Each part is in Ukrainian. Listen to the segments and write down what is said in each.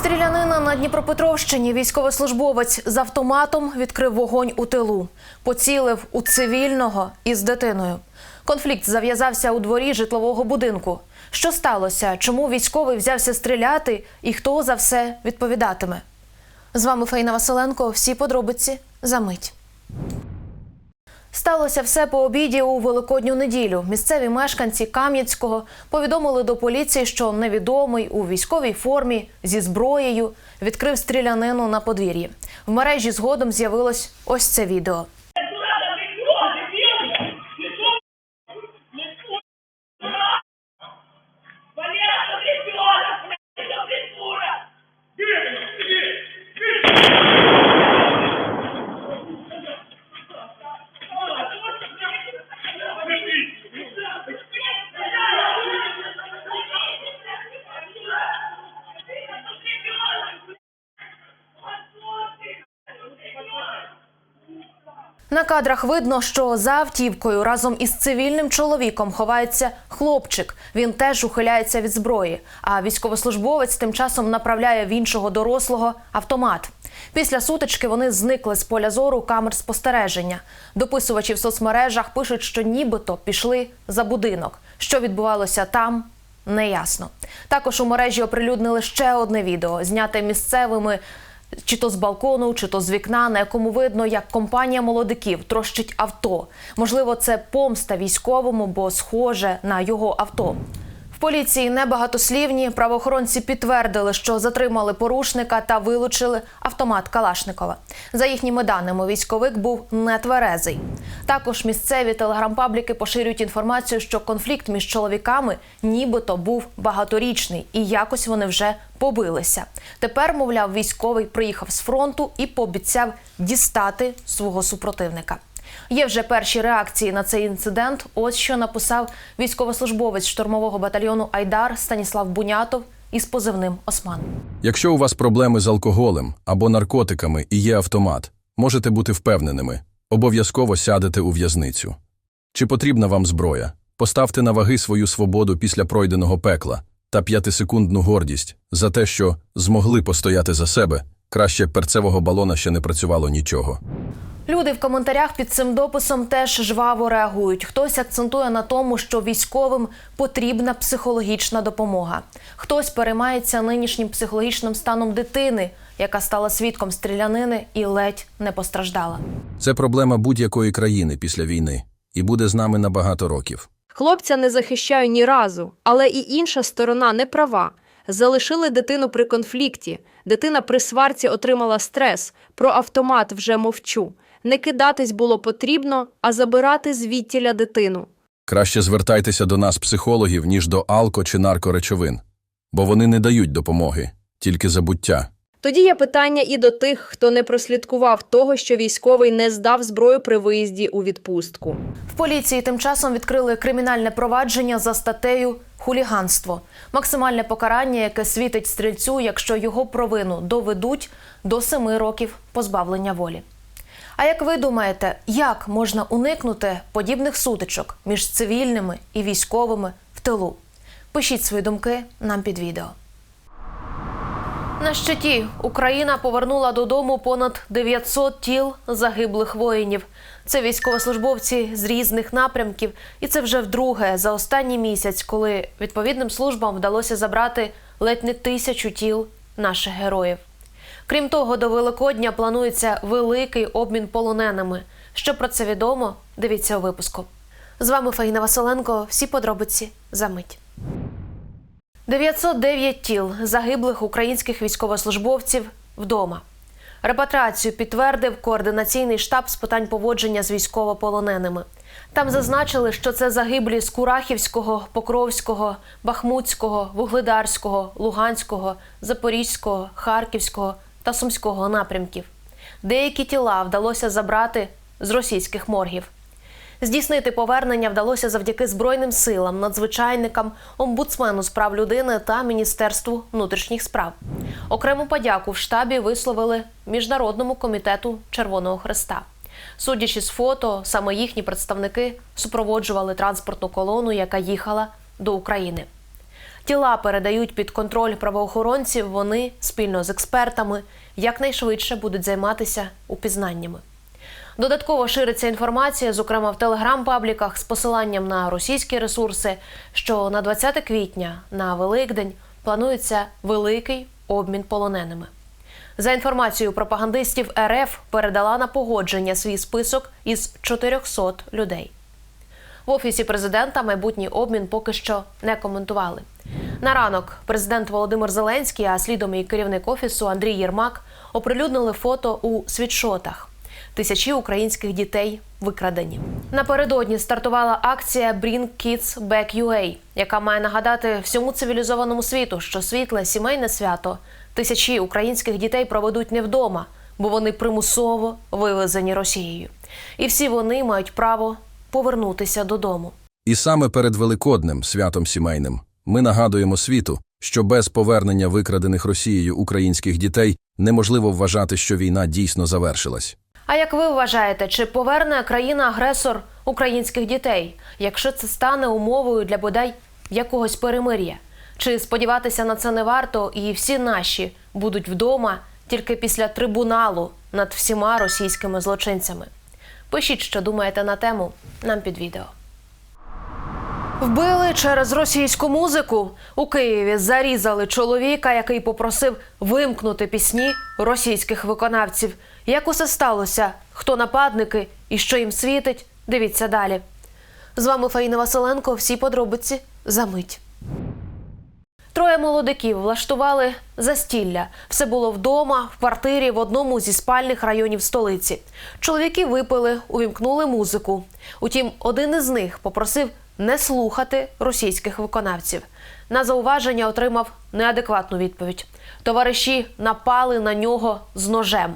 Стрілянина на Дніпропетровщині. Військовослужбовець з автоматом відкрив вогонь у тилу, поцілив у цивільного із дитиною. Конфлікт зав'язався у дворі житлового будинку. Що сталося? Чому військовий взявся стріляти і хто за все відповідатиме? З вами Фаїна Василенко. Всі подробиці за мить. Сталося все по обіді у великодню неділю. Місцеві мешканці Кам'янського повідомили до поліції, що невідомий у військовій формі зі зброєю відкрив стрілянину на подвір'ї. В мережі згодом з'явилось ось це відео. На кадрах видно, що за автівкою разом із цивільним чоловіком ховається хлопчик. Він теж ухиляється від зброї. А військовослужбовець тим часом направляє в іншого дорослого автомат. Після сутички вони зникли з поля зору камер спостереження. Дописувачі в соцмережах пишуть, що нібито пішли за будинок. Що відбувалося там, неясно. Також у мережі оприлюднили ще одне відео, зняте місцевими чи то з балкону, чи то з вікна, на якому видно, як компанія молодиків трощить авто. Можливо, це помста військовому, бо схоже на його авто. Поліції небагатослівні правоохоронці підтвердили, що затримали порушника та вилучили автомат Калашникова. За їхніми даними, військовик був нетверезий. Також місцеві телеграм-пабліки поширюють інформацію, що конфлікт між чоловіками нібито був багаторічний, і якось вони вже побилися. Тепер, мовляв, військовий приїхав з фронту і пообіцяв дістати свого супротивника. Є вже перші реакції на цей інцидент. Ось що написав військовослужбовець штурмового батальйону Айдар Станіслав Бунятов із позивним Осман. Якщо у вас проблеми з алкоголем або наркотиками і є автомат, можете бути впевненими, обов'язково сядете у в'язницю. Чи потрібна вам зброя? Поставте на ваги свою свободу після пройденого пекла та п'ятисекундну гордість за те, що змогли постояти за себе. Краще перцевого балона ще не працювало нічого. Люди в коментарях під цим дописом теж жваво реагують. Хтось акцентує на тому, що військовим потрібна психологічна допомога. Хтось переймається нинішнім психологічним станом дитини, яка стала свідком стрілянини і ледь не постраждала. Це проблема будь-якої країни після війни і буде з нами на багато років. Хлопця не захищаю ні разу, але і інша сторона не права. Залишили дитину при конфлікті. Дитина при сварці отримала стрес. Про автомат вже мовчу. Не кидатись було потрібно, а забирати звідтіля дитину. Краще звертайтеся до нас, психологів, ніж до алко чи наркоречовин, бо вони не дають допомоги, тільки забуття. Тоді є питання і до тих, хто не прослідкував того, що військовий не здав зброю при виїзді у відпустку. В поліції тим часом відкрили кримінальне провадження за статтею хуліганство. Максимальне покарання, яке світить стрільцю, якщо його провину доведуть до семи років позбавлення волі. А як ви думаєте, як можна уникнути подібних сутичок між цивільними і військовими в тилу? Пишіть свої думки нам під відео. На щиті Україна повернула додому понад 900 тіл загиблих воїнів. Це військовослужбовці з різних напрямків, і це вже вдруге за останній місяць, коли відповідним службам вдалося забрати ледь не тисячу тіл наших героїв. Крім того, до Великодня планується великий обмін полоненими. Що про це відомо? Дивіться у випуску. З вами Фаїна Василенко. Всі подробиці за мить. 909 тіл загиблих українських військовослужбовців вдома. Репатріацію підтвердив координаційний штаб з питань поводження з військовополоненими. Там зазначили, що це загиблі з Курахівського, Покровського, Бахмутського, Вугледарського, Луганського, Запорізького, Харківського та Сумського напрямків. Деякі тіла вдалося забрати з російських моргів. Здійснити повернення вдалося завдяки Збройним силам, надзвичайникам, омбудсмену з прав людини та Міністерству внутрішніх справ. Окрему подяку в штабі висловили Міжнародному комітету Червоного Хреста. Судячи з фото, саме їхні представники супроводжували транспортну колону, яка їхала до України. Тіла передають під контроль правоохоронців. Вони спільно з експертами якнайшвидше будуть займатися упізнаннями. Додатково шириться інформація, зокрема в телеграм-пабліках з посиланням на російські ресурси, що на 20 квітня на Великдень планується великий обмін полоненими. За інформацією пропагандистів, РФ передала на погодження свій список із 400 людей. В офісі президента майбутній обмін поки що не коментували. На ранок президент Володимир Зеленський, а слідом і керівник офісу Андрій Єрмак оприлюднили фото у світшотах. Тисячі українських дітей викрадені. Напередодні стартувала акція Bring Kids Back UA, яка має нагадати всьому цивілізованому світу, що світле сімейне свято тисячі українських дітей проведуть не вдома, бо вони примусово вивезені Росією. І всі вони мають право повернутися додому. І саме перед Великоднем, святом сімейним, ми нагадуємо світу, що без повернення викрадених Росією українських дітей неможливо вважати, що війна дійсно завершилась. А як ви вважаєте, чи поверне країна-агресор українських дітей, якщо це стане умовою для бодай якогось перемир'я? Чи сподіватися на це не варто, і всі наші будуть вдома тільки після трибуналу над всіма російськими злочинцями? Пишіть, що думаєте на тему нам під відео. Вбили через російську музику. У Києві зарізали чоловіка, який попросив вимкнути пісні російських виконавців. Як усе сталося? Хто нападники і що їм світить? Дивіться далі. З вами Фаїна Василенко. Всі подробиці за мить. Троє молодиків влаштували застілля. Все було вдома, в квартирі в одному зі спальних районів столиці. Чоловіки випили, увімкнули музику. Утім, один із них попросив не слухати російських виконавців. На зауваження отримав неадекватну відповідь. Товариші напали на нього з ножем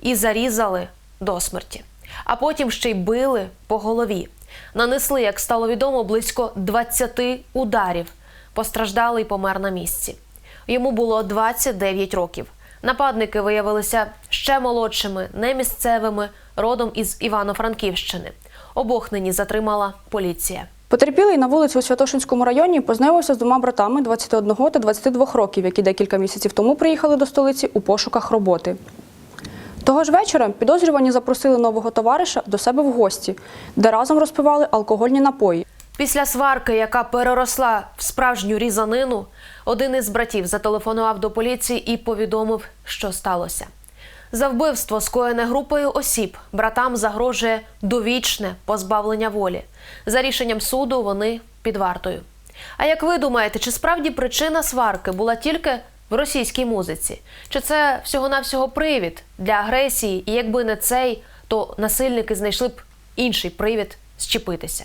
і зарізали до смерті. А потім ще й били по голові. Нанесли, як стало відомо, близько 20 ударів. Постраждалий помер на місці. Йому було 29 років. Нападники виявилися ще молодшими, не місцевими, родом із Івано-Франківщини. Обох нині затримала поліція. Потерпілий на вулиці у Святошинському районі познайомився з двома братами 21 та 22 років, які декілька місяців тому приїхали до столиці у пошуках роботи. Того ж вечора підозрювані запросили нового товариша до себе в гості, де разом розпивали алкогольні напої. Після сварки, яка переросла в справжню різанину, один із братів зателефонував до поліції і повідомив, що сталося. За вбивство, скоєне групою осіб, братам загрожує довічне позбавлення волі. За рішенням суду вони під вартою. А як ви думаєте, чи справді причина сварки була тільки в російській музиці? Чи це всього-навсього привід для агресії? І якби не цей, то насильники знайшли б інший привід зчепитися?